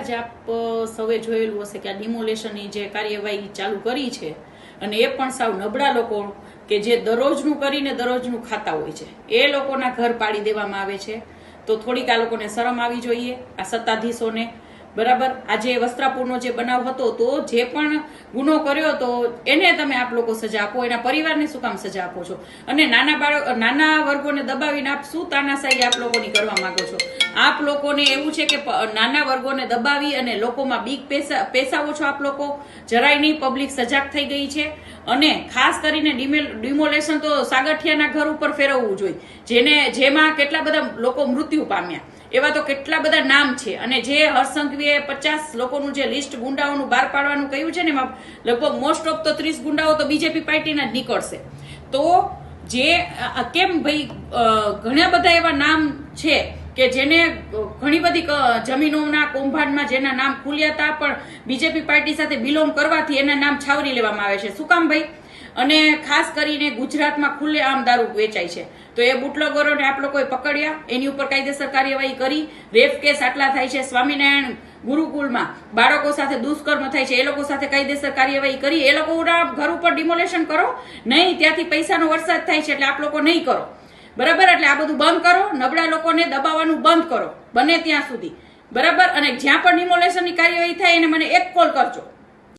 જ આપ સૌએ જોયેલું હશે કે આ ડિમોલેશનની જે કાર્યવાહી ચાલુ કરી છે, અને એ પણ સાવ નબળા લોકો કે જે દરરોજનું કરીને દરરોજનું ખાતા હોય છે, એ લોકોના ઘર પાડી દેવામાં આવે છે. તો થોડીક આ લોકોને શરમ આવી જોઈએ, આ સત્તાધીશોને બરાબર? આજે વસ્ત્રાપુરનો જે બનાવ હતો, તો જે પણ ગુનો કર્યો તો એને તમે આપ લોકો સજા આપો, એના પરિવારને શું કામ સજા આપો છો? અને નાના બાળક, નાના વર્ગોને દબાવીને આપ શું તાનાશાહી આપ લોકોની કરવા માંગો છો? આપ લોકોને એવું છે કે નાના વર્ગોને દબાવી અને લોકોમાં બીક પેસા, પેસાવો છો આપ લોકો? જરાય નહીં, પબ્લિક સજાગ થઈ ગઈ છે. અને ખાસ કરીને ડિમેલ- ડિમોલેશન તો સાગઠિયાના ઘર ઉપર ફેરવવું જોઈએ. જેને, જેમાં કેટલા બધા લોકો મૃત્યુ પામ્યા. એવા તો કેટલા બધા નામ છે. અને જે હરસંઘવીએ પચાસ લોકોનું જે લિસ્ટ ગુંડાઓનું બહાર પાડવાનું કહ્યું છે ને એમાં લગભગ મોસ્ટ ઓફ તો ત્રીસ ગુંડાઓ તો બીજેપી પાર્ટીના જ નીકળશે. તો જે કેમ ભાઈ ઘણા બધા એવા નામ છે કે જેને ઘણી બધી જમીનોના, કૌભાંડમાં જેના નામ ખુલ્યા હતા, પણ બીજેપી પાર્ટી સાથે બિલોંગ કરવાથી એના નામ છાવરી લેવામાં આવે છે. શું કામ ભાઈ? અને ખાસ કરીને ગુજરાતમાં ખુલ્લે આમ દારૂ વેચાય છે. તો એ બુટલોગરોને આપ લોકોએ પકડ્યા, એની ઉપર કાયદેસર કાર્યવાહી કરી. રેપ કેસ આટલા થાય છે સ્વામિનારાયણ ગુરુકુળમાં. બાળકો સાથે દુષ્કર્મ થાય છે, એ લોકો સાથે કાયદેસર કાર્યવાહી કરી. એ લોકોના ઘર ઉપર ડિમોલેશન કરો. નહીં, ત્યાંથી પૈસાનો વરસાદ થાય છે એટલે આપ લોકો નહીં કરો. બરાબર? એટલે આ બધું બંધ કરો. નબળા લોકોને દબાવવાનું બંધ કરો. બને ત્યાં સુધી. બરાબર? અને જ્યાં પણ ડિમોલેશનની કાર્યવાહી થાય, એને મને એક કોલ કરજો.